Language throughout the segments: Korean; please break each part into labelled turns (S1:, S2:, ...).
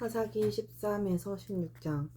S1: 사사기 13에서 16장.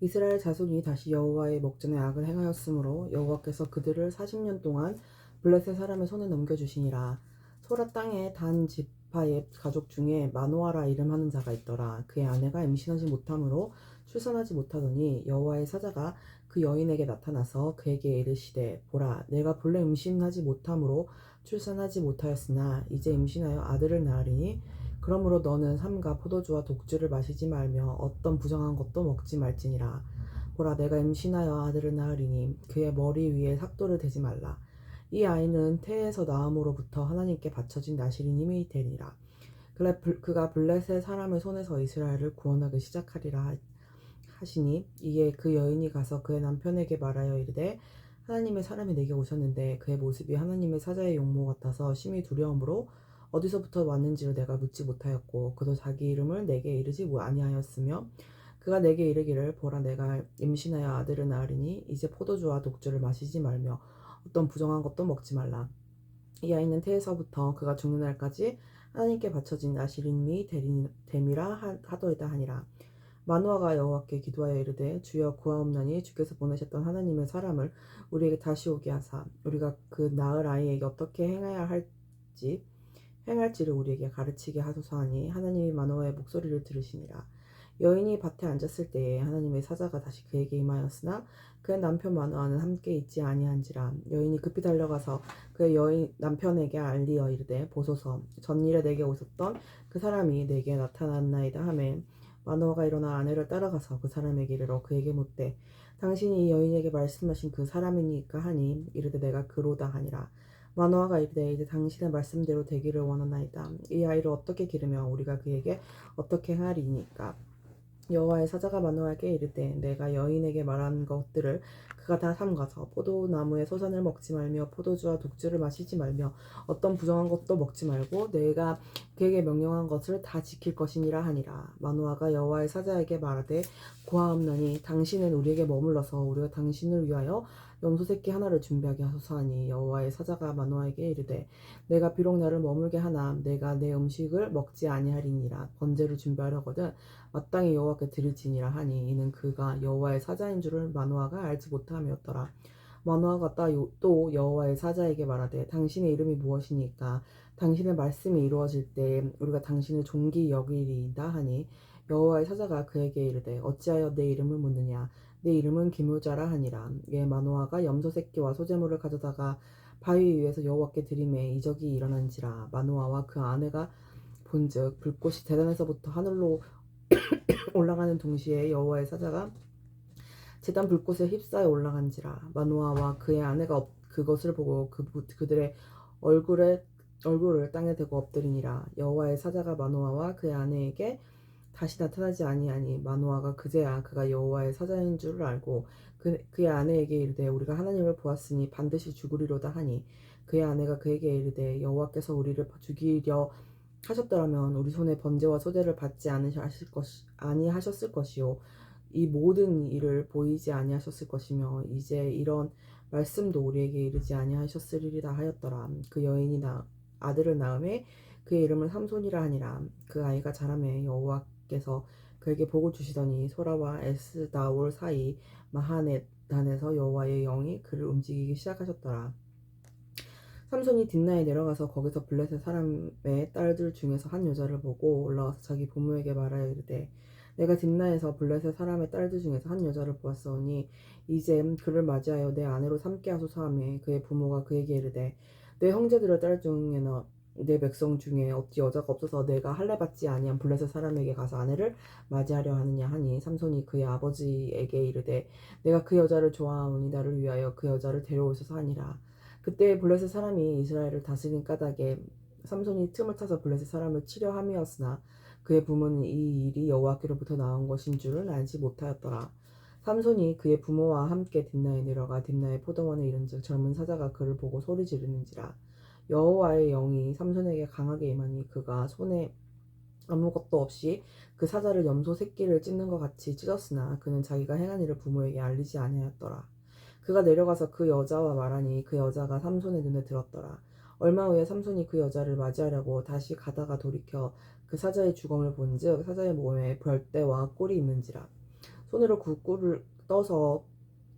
S1: 이스라엘 자손이 다시 여호와의 목전에 악을 행하였으므로 여호와께서 그들을 40년 동안 블레셋 사람의 손에 넘겨주시니라. 소라 땅에 단 지파의 가족 중에 마노아라 이름하는 자가 있더라. 그의 아내가 임신하지 못하므로 출산하지 못하더니 여호와의 사자가 그 여인에게 나타나서 그에게 이르시되 보라 내가 본래 임신하지 못하므로 출산하지 못하였으나 이제 임신하여 아들을 낳으리니 그러므로 너는 삼가 포도주와 독주를 마시지 말며 어떤 부정한 것도 먹지 말지니라. 보라 내가 임신하여 아들을 낳으리니 그의 머리 위에 삭도를 대지 말라. 이 아이는 태에서 나음으로부터 하나님께 바쳐진 나시리님이 불- 그가 블레셋 사람의 손에서 이스라엘을 구원하기 시작하리라 하- 하시니 이에 그 여인이 가서 그의 남편에게 말하여 이르되 하나님의 사람이 내게 오셨는데 그의 모습이 하나님의 사자의 용모 같아서 심히 두려움으로 어디서부터 왔는지를 내가 묻지 못하였고 그도 자기 이름을 내게 이르지 뭐 아니하였으며 그가 내게 이르기를 보라 내가 임신하여 아들을 낳으리니 이제 포도주와 독주를 마시지 말며 어떤 부정한 것도 먹지 말라. 이 아이는 태에서부터 그가 죽는 날까지 하나님께 바쳐진 나시림이 되리- 됨이라 하- 하더이다 하니라. 마누아가 여호와께 기도하여 이르되 주여 구하옵나니 주께서 보내셨던 하나님의 사람을 우리에게 다시 오게 하사 우리가 그 낳을 아이에게 어떻게 행해야 할지 행할지를 우리에게 가르치게 하소서 하니 하나님이 마노아의 목소리를 들으시니라. 여인이 밭에 앉았을 때에 하나님의 사자가 다시 그에게 임하였으나 그의 남편 마노아는 함께 있지 아니한지라. 여인이 급히 달려가서 그의 여인 남편에게 알리어 이르되 보소서. 전일에 내게 오셨던 그 사람이 내게 나타났나이다 하매 마노아가 일어나 아내를 따라가서 그 사람에게 이르러 그에게 묻되 당신이 이 여인에게 말씀하신 그 사람이니까 하니 이르되 내가 그로다 하니라 마노아가 이르되 이제 당신의 말씀대로 되기를 원하나이다. 이 아이를 어떻게 기르며 우리가 그에게 어떻게 하리니까. 여호와의 사자가 마노아에게 이르되 내가 여인에게 말한 것들을 그가 다 삼가서 포도나무의 소산을 먹지 말며 포도주와 독주를 마시지 말며 어떤 부정한 것도 먹지 말고 내가 그에게 명령한 것을 다 지킬 것이니라 하니라 마노아가 여호와의 사자에게 말하되 고하옵나니 당신은 우리에게 머물러서 우리가 당신을 위하여 염소 새끼 하나를 준비하게 하소서 하니 여호와의 사자가 마노아에게 이르되 내가 비록 나를 머물게 하나 내가 내 음식을 먹지 아니하리니라. 번제를 준비하려거든 마땅히 여호와께 드릴지니라 하니 이는 그가 여호와의 사자인 줄을 마노아가 알지 못함이었더라. 마노아가 따- 또 여호와의 사자에게 말하되 당신의 이름이 무엇이니까? 당신의 말씀이 이루어질 때 우리가 당신을 존귀 여기리이다 하니 여호와의 사자가 그에게 이르되 어찌하여 내 이름을 묻느냐 내 이름은 기무자라 하니라. 예 마노아가 염소 새끼와 소재물을 가져다가 바위 위에서 여호와께 드림에 이적이 일어난지라 마노아와 그 아내가 본즉 불꽃이 대단에서부터 하늘로 올라가는 동시에 여호와의 사자가 제단 불꽃에 휩싸여 올라간지라 마노아와 그의 아내가 엎- 그것을 보고 그, 그들의 얼굴에 얼굴을 땅에 대고 엎드리니라. 여호와의 사자가 마노아와 그의 아내에게 다시 나타나지 아니하니 마노아가 그제야 그가 여호와의 사자인 줄을 알고 그, 그의 아내에게 이르되 우리가 하나님을 보았으니 반드시 죽으리로다 하니 그의 아내가 그에게 이르되 여호와께서 우리를 죽이려 하셨더라면 우리 손에 번제와 소제를 받지 않으실 것이 아니하셨을 것이요. 이 모든 일을 보이지 아니하셨을 것이며 이제 이런 말씀도 우리에게 이르지 아니하셨으리라 하였더라 그 여인이 나 아들을 낳음에 그의 이름을 삼손이라 하니라. 그 아이가 자라매 여호와 께서 그에게 복을 주시더니 소라와 에스다올 사이 마하네단에서 여호와의 영이 그를 움직이기 시작하셨더라. 삼손이 딥나에 내려가서 거기서 블레셋 사람의 딸들 중에서 한 여자를 보고 올라와서 자기 부모에게 말하여 이르되 내가 딥나에서 블레셋 사람의 딸들 중에서 한 여자를 보았사오니 이제 그를 맞이하여 내 아내로 삼게 하소서 하매 그의 부모가 그에게 이르되 내 형제들의 딸 중에는 내 백성 중에 어찌 여자가 없어서 내가 할례 받지 아니한 블레셋 사람에게 가서 아내를 맞이하려 하느냐 하니 삼손이 그의 아버지에게 이르되 내가 그 여자를 좋아하오니 나를 위하여 그 여자를 데려오소서 하니라 그때 블레셋 사람이 이스라엘을 다스린 까닭에 삼손이 틈을 타서 블레셋 사람을 치려 함이었으나 그의 부모는 이 일이 여호와께로부터 나온 것인 줄은 알지 못하였더라. 삼손이 그의 부모와 함께 딥나에 내려가 딥나의 포도원에 이른즉 젊은 사자가 그를 보고 소리 지르는지라 여호와의 영이 삼손에게 강하게 임하니 그가 손에 아무것도 없이 그 사자를 염소 새끼를 찢는 것 같이 찢었으나 그는 자기가 행한 일을 부모에게 알리지 아니하였더라. 그가 내려가서 그 여자와 말하니 그 여자가 삼손의 눈에 들었더라. 얼마 후에 삼손이 그 여자를 맞이하려고 다시 가다가 돌이켜 그 사자의 주검을 본즉 사자의 몸에 별대와 꿀이 있는지라 손으로 그 꿀을 떠서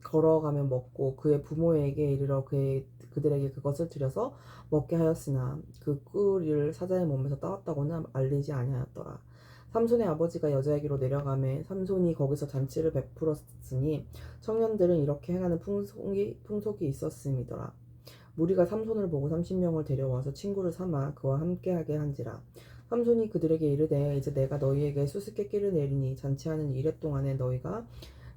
S1: 걸어가며 먹고 그의 부모에게 이르러 그의 그들에게 그것을 들여서 먹게 하였으나 그 꿀을 사자의 몸에서 따왔다고는 알리지 아니하였더라. 삼손의 아버지가 여자에게로 내려가매 삼손이 거기서 잔치를 베풀었으니 청년들은 이렇게 행하는 풍속이, 풍속이 있었음이더라. 무리가 삼손을 보고 삼십 명을 데려와서 친구를 삼아 그와 함께하게 한지라. 삼손이 그들에게 이르되 이제 내가 너희에게 수수께끼를 내리니 잔치하는 이래 동안에 너희가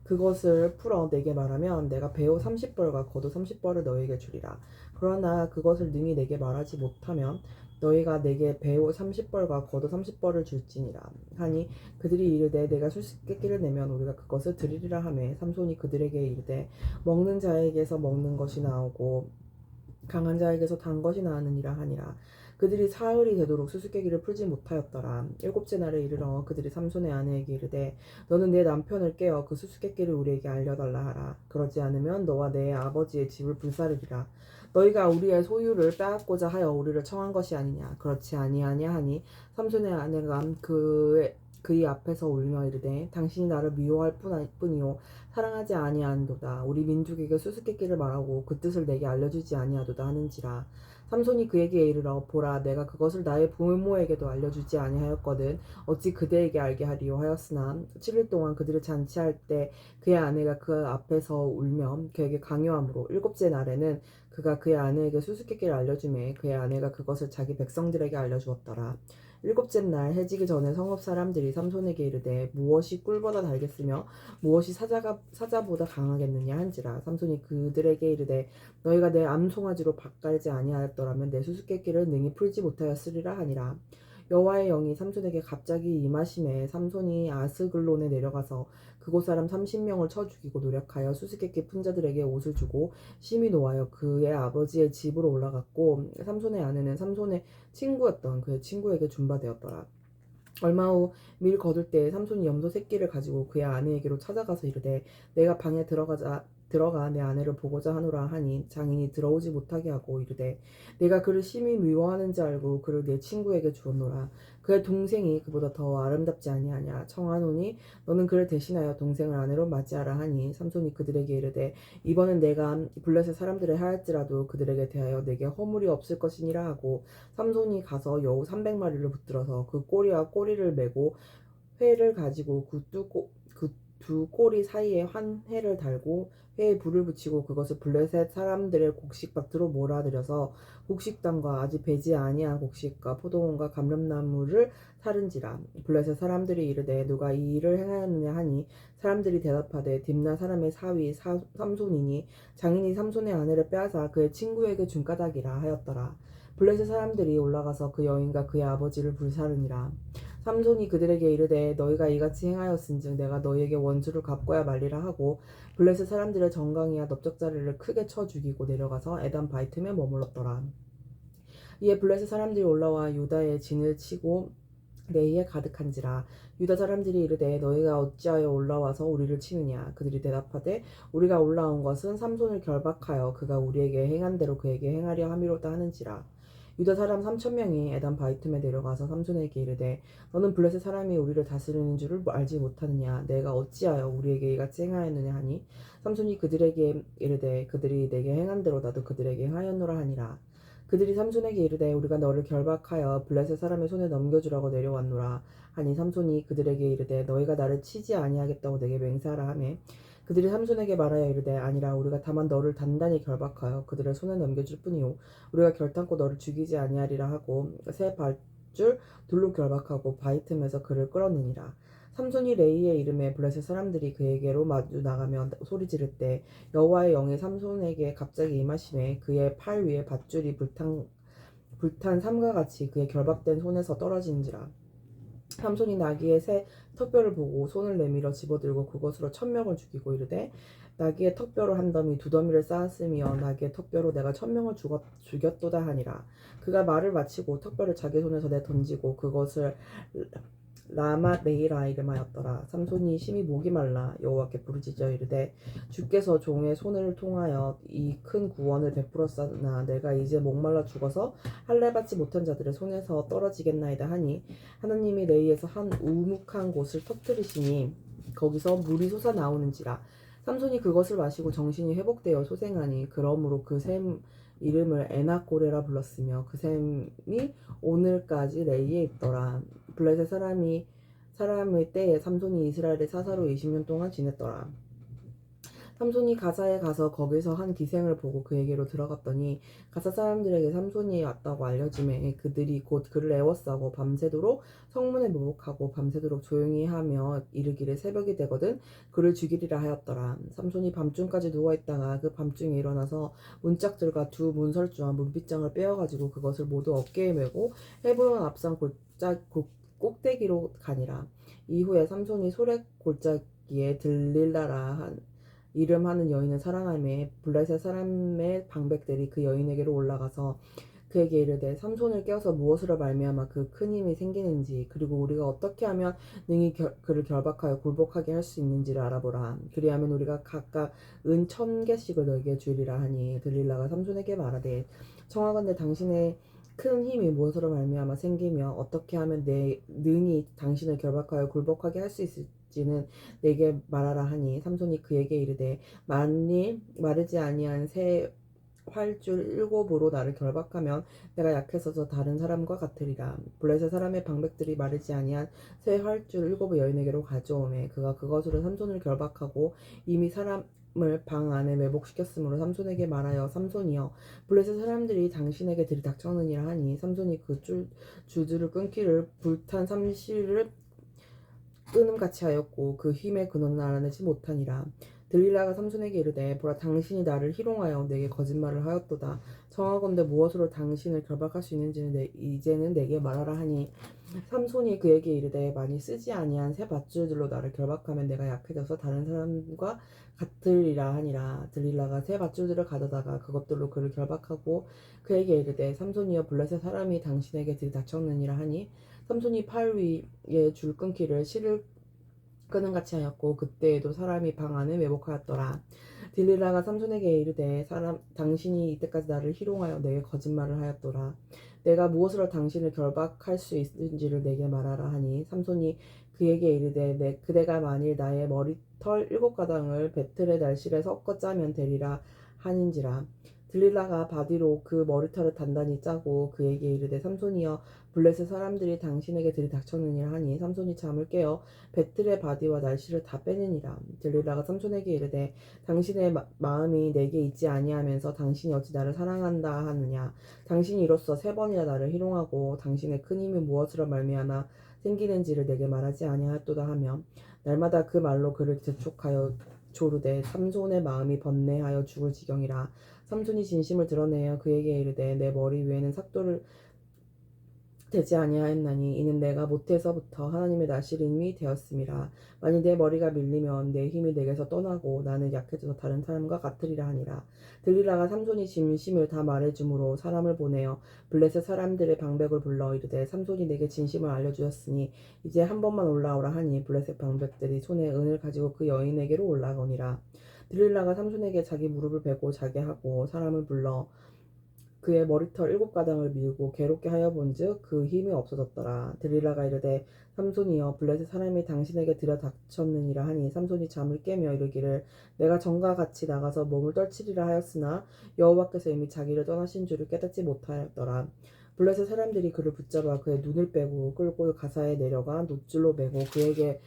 S1: 그것을 풀어 내게 말하면 내가 배우 30벌과 겉옷 30벌을 너희에게 주리라. 그러나 그것을 능히 내게 말하지 못하면 너희가 내게 배우 30벌과 겉옷 30벌을 줄지니라. 하니 그들이 이르되 내가 수수께끼를 내면 우리가 그것을 드리리라 하매 삼손이 그들에게 이르되 먹는 자에게서 먹는 것이 나오고 강한 자에게서 단 것이 나느니라 하니라. 그들이 사흘이 되도록 수수께끼를 풀지 못하였더라. 일곱째 날에 이르러 그들이 삼손의 아내에게 이르되 너는 내 남편을 깨어 그 수수께끼를 우리에게 알려달라 하라. 그러지 않으면 너와 내 아버지의 집을 불사르리라. 너희가 우리의 소유를 빼앗고자 하여 우리를 청한 것이 아니냐. 그렇지 아니하냐 하니 삼손의 아내가 그의 그의 앞에서 울며 이르되 당신이 나를 미워할 뿐- 뿐이요 사랑하지 아니한도다. 우리 민족에게 수수께끼를 말하고 그 뜻을 내게 알려주지 아니하도다 하는지라. 삼손이 그에게 이르러 보라 내가 그것을 나의 부모에게도 알려주지 아니하였거든. 어찌 그대에게 알게 하리요 하였으나 7일 동안 그들을 잔치할 때 그의 아내가 그 앞에서 울며 그에게 강요함으로 일곱째 날에는 그가 그의 아내에게 수수께끼를 알려주매 그의 아내가 그것을 자기 백성들에게 알려주었더라 일곱째 날 해지기 전에 성읍 사람들이 삼손에게 이르되 무엇이 꿀보다 달겠으며 무엇이 사자가 사자보다 강하겠느냐 한지라. 삼손이 그들에게 이르되 너희가 내 암송아지로 밭갈지 아니하였더라면 내 수수께끼를 능히 풀지 못하였으리라 하니라 여호와의 영이 삼손에게 갑자기 임하심에 삼손이 아스글론에 내려가서 그곳 사람 30명을 쳐 죽이고 노력하여 수수께끼 푼 자들에게 옷을 주고 심히 노하여 그의 아버지의 집으로 올라갔고 삼손의 아내는 삼손의 친구였던 그의 친구에게 준바되었더라. 얼마 후 밀 거둘 때 삼손이 염소 새끼를 가지고 그의 아내에게로 찾아가서 이르되 내가 방에 들어가자 들어가 내 아내를 보고자 하노라 하니 장인이 들어오지 못하게 하고 이르되 내가 그를 심히 미워하는지 알고 그를 내 친구에게 주었노라. 그의 동생이 그보다 더 아름답지 아니하냐. 청하노니 너는 그를 대신하여 동생을 아내로 맞이하라 하니 삼손이 그들에게 이르되 이번은 내가 블레셋 사람들을 하였지라도 그들에게 대하여 내게 허물이 없을 것이니라 하고 삼손이 가서 여우 300마리를 붙들어서 그 꼬리와 꼬리를 메고 회를 가지고 그 두 꼬리 사이에 환회를 달고 회에 불을 붙이고 그것을 블레셋 사람들의 곡식 밭으로 몰아들여서 곡식당과 아직 배지 아니한 곡식과 포도원과 감람나무를 사른지라. 블레셋 사람들이 이르되 누가 이 일을 행하였느냐 하니 사람들이 대답하되 딥나 사람의 사위 사, 삼손이니 장인이 삼손의 아내를 빼앗아 그의 친구에게 준 까닭이라 하였더라. 블레셋 사람들이 올라가서 그 여인과 그의 아버지를 불사르니라 삼손이 그들에게 이르되 너희가 이같이 행하였은즉 내가 너희에게 원수를 갚고야 말리라 하고 블레셋 사람들의 정강이와 넓적자리를 크게 쳐 죽이고 내려가서 에단 바이틈에 머물렀더라. 이에 블레셋 사람들이 올라와 유다의 진을 치고 레이에 가득한지라 유다 사람들이 이르되 너희가 어찌하여 올라와서 우리를 치느냐 그들이 대답하되 우리가 올라온 것은 삼손을 결박하여 그가 우리에게 행한 대로 그에게 행하려 함이로다 하는지라 유다 사람 삼천 명이 에단 바이틈에 내려가서 삼손에게 이르되 너는 블레셋 사람이 우리를 다스리는 줄을 알지 못하느냐? 내가 어찌하여 우리에게 이같이 행하였느냐 하니? 삼손이 그들에게 이르되 그들이 내게 행한 대로 나도 그들에게 행하였노라 하니라. 그들이 삼손에게 이르되 우리가 너를 결박하여 블레셋 사람의 손에 넘겨주라고 내려왔노라. 하니 삼손이 그들에게 이르되 너희가 나를 치지 아니하겠다고 내게 맹세하라 하매 그들이 삼손에게 말하여 이르되 아니라 우리가 다만 너를 단단히 결박하여 그들의 손에 넘겨줄 뿐이요 우리가 결탄코 너를 죽이지 아니하리라 하고 새 발줄 둘로 결박하고 바이틈에서 그를 끌어내니라. 삼손이 레이의 이름에 블레셋 사람들이 그에게로 마주 나가며 소리 지를 때 여호와의 영이 삼손에게 갑자기 임하심에 그의 팔 위에 밧줄이 불탄 불탄 삼과 같이 그의 결박된 손에서 떨어진지라 삼손이 나귀의 새 턱뼈를 보고 손을 내밀어 집어들고 그것으로 천명을 죽이고 이르되 나귀의 턱뼈로 한 더미 두 더미를 쌓았으며 나귀의 턱뼈로 내가 천명을 죽었, 죽였도다 하니라. 그가 말을 마치고 턱뼈를 자기 손에서 내 던지고 그것을 라마 네이라 이름하였더라. 삼손이 심히 목이 말라 여호와께 부르짖어 이르되 주께서 종의 손을 통하여 이 큰 구원을 베풀었으나 내가 이제 목말라 죽어서 할례 받지 못한 자들의 손에서 떨어지겠나이다 하니 하나님이 레이에서 한 우묵한 곳을 터뜨리시니 거기서 물이 솟아 나오는지라 삼손이 그것을 마시고 정신이 회복되어 소생하니 그러므로 그 샘 이름을 에나꼬레라 불렀으며 그 샘이 오늘까지 레이에 있더라 블레셋 사람이 사람의 때에 삼손이 이스라엘의 사사로 20년 동안 지냈더라. 삼손이 가사에 가서 거기서 한 기생을 보고 그에게로 들어갔더니 가사 사람들에게 삼손이 왔다고 알려짐에 그들이 곧 그를 애워싸고 밤새도록 성문에 모복하고 밤새도록 조용히 하며 이르기를 새벽이 되거든 그를 죽이리라 하였더라. 삼손이 밤중까지 누워있다가 그 밤중에 일어나서 문짝들과 두 문설주와 문빗장을 빼어가지고 그것을 모두 어깨에 메고 헤브론 앞산 골짜 골- 꼭대기로 가니라. 이후에 삼손이 소래 골짜기에 들릴라라 한 이름하는 여인을 사랑하며 블레셋 사람의 방백들이 그 여인에게로 올라가서 그에게 이르되 삼손을 깨어서 무엇으로 말미암아 그 큰 힘이 생기는지 그리고 우리가 어떻게 하면 능히 결- 그를 결박하여 굴복하게 할 수 있는지를 알아보라 그리하면 우리가 각각 은 천 개씩을 너에게 주리라 하니 들릴라가 삼손에게 말하되 청하건대 당신의 큰 힘이 무엇으로 말미암아 생기며 어떻게 하면 내 능히 당신을 결박하여 굴복하게 할 수 있을지는 내게 말하라 하니 삼손이 그에게 이르되 만일 마르지 아니한 새 활줄 일곱으로 나를 결박하면 내가 약해서서 다른 사람과 같으리라. 블레셋 사람의 방백들이 마르지 아니한 새 활줄 일곱의 여인에게로 가져오매 그가 그것으로 삼손을 결박하고 이미 사람 을방 안에 매복시켰으므로 삼손에게 말하여 삼손이여 블레셋 사람들이 당신에게 들이닥쳤느니라 하니 삼손이 그 줄, 주주를 끊기를 불탄 삼시를 끊음같이 하였고 그 힘의 근원을 알아내지 못하니라. 들릴라가 삼손에게 이르되 보라 당신이 나를 희롱하여 내게 거짓말을 하였도다. 청하건대 무엇으로 당신을 결박할 수 있는지는 내, 이제는 내게 말하라 하니 삼손이 그에게 이르되 많이 쓰지 아니한 새 밧줄들로 나를 결박하면 내가 약해져서 다른 사람과 같으리라 하니라. 들릴라가 새 밧줄들을 가져다가 그것들로 그를 결박하고 그에게 이르되 삼손이여 블레셋 사람이 당신에게 들이닥쳤느니라 하니 삼손이 팔 위에 줄 끊기를 실을 끄는 같이 하였고 그때에도 사람이 방 안에 매복하였더라. 딜릴라가 삼손에게 이르되 사람 당신이 이때까지 나를 희롱하여 내게 거짓말을 하였도다 내가 무엇으로 당신을 결박할 수 있는지를 내게 말하라 하니 삼손이 그에게 이르되 내 그대가 만일 나의 머리털 일곱 가당을 배틀의 날실에 섞어 짜면 되리라 하는지라 들릴라가 바디로 그 머리털을 단단히 짜고 그에게 이르되 삼손이여 블레셋 사람들이 당신에게 들이닥쳤느니라 하니 삼손이 잠을 깨어 배틀의 바디와 날씨를 다 빼느니라. 들릴라가 삼손에게 이르되 당신의 마, 마음이 내게 있지 아니하면서 당신이 어찌 나를 사랑한다 하느냐? 당신이 이로써 세 번이나 나를 희롱하고 당신의 큰 힘이 무엇으로 말미암아 생기는지를 내게 말하지 아니하였도다 하며 날마다 그 말로 그를 재촉하여 조르되 삼손의 마음이 번뇌하여 죽을 지경이라 삼손이 진심을 드러내어 그에게 이르되 내 머리 위에는 삭도를 되지 아니하였나니 이는 내가 못해서부터 하나님의 나시림이 되었음이라. 만일 내 머리가 밀리면 내 힘이 내게서 떠나고 나는 약해져서 다른 사람과 같으리라 하니라. 들리라가 삼손이 진심을 다 말해주므로 사람을 보내어 블레셋 사람들의 방백을 불러 이르되 삼손이 내게 진심을 알려주었으니 이제 한 번만 올라오라 하니 블레셋 방백들이 손에 은을 가지고 그 여인에게로 올라오니라 들릴라가 삼손에게 자기 무릎을 베고 자게 하고 사람을 불러 그의 머리털 일곱 가당을 밀고 괴롭게 하여 본즉 그 힘이 없어졌더라. 들릴라가 이르되 삼손이여 블레셋 사람이 당신에게 들여닥쳤느니라 하니 삼손이 잠을 깨며 이르기를 내가 전과 같이 나가서 몸을 떨치리라 하였으나 여호와께서 이미 자기를 떠나신 줄을 깨닫지 못하였더라. 블레셋 사람들이 그를 붙잡아 그의 눈을 빼고 끌고 가사에 내려가 노줄로 매고 그에게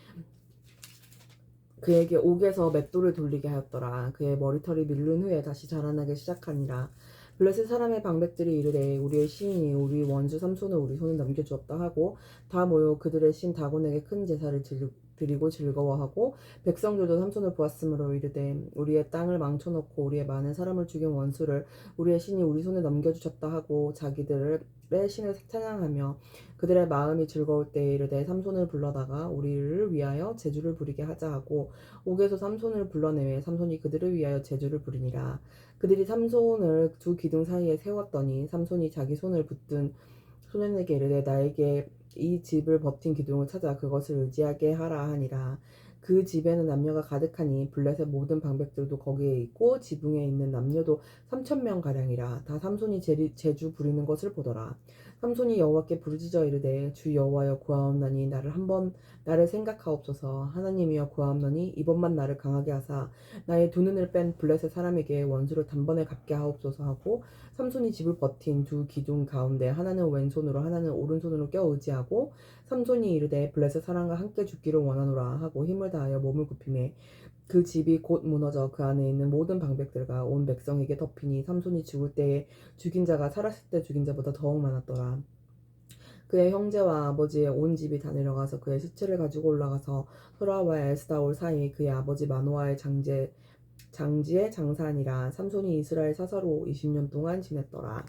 S1: 그에게 옥에서 맷돌을 돌리게 하였더라. 그의 머리털이 밀른 후에 다시 자라나기 시작하니라. 블레셋 사람의 방백들이 이르되 우리의 신이 우리 원수 삼손을 우리 손에 넘겨주었다 하고 다 모여 그들의 신 다곤에게 큰 제사를 질- 드리고 즐거워하고 백성들도 삼손을 보았으므로 이르되 우리의 땅을 망쳐놓고 우리의 많은 사람을 죽인 원수를 우리의 신이 우리 손에 넘겨주셨다 하고 자기들의 신을 찬양하며 그들의 마음이 즐거울 때에 이르되 삼손을 불러다가 우리를 위하여 제주를 부리게 하자 하고 옥에서 삼손을 불러내매 삼손이 그들을 위하여 제주를 부리니라. 그들이 삼손을 두 기둥 사이에 세웠더니 삼손이 자기 손을 붙든 소년에게 이르되 나에게 이 집을 버틴 기둥을 찾아 그것을 의지하게 하라 하니라. 그 집에는 남녀가 가득하니 블렛의 모든 방백들도 거기에 있고 지붕에 있는 남녀도 삼천 명 가량이라 다 삼손이 제주 부리는 것을 보더라. 삼손이 여호와께 부르짖어 이르되 주 여호와여 구하옵나니 나를 한번 나를 생각하옵소서. 하나님이여 구하옵나니 이번만 나를 강하게 하사. 나의 두 눈을 뺀 블렛의 사람에게 원수를 단번에 갚게 하옵소서 하고 삼손이 집을 버틴 두 기둥 가운데 하나는 왼손으로 하나는 오른손으로 껴 의지하고 삼손이 이르되 블레셋 사람과 함께 죽기를 원하노라. 하고 힘을 다하여 몸을 굽히매 그 집이 곧 무너져 그 안에 있는 모든 방백들과 온 백성에게 덮이니 삼손이 죽을 때에 죽인 자가 살았을 때 죽인 자보다 더욱 많았더라. 그의 형제와 아버지의 온 집이 다 내려가서 그의 시체를 가지고 올라가서 소라와 에스다올 사이 그의 아버지 마노아의 장제 장지에 장사하니라 삼손이 이스라엘 사사로 20년 동안 지냈더라.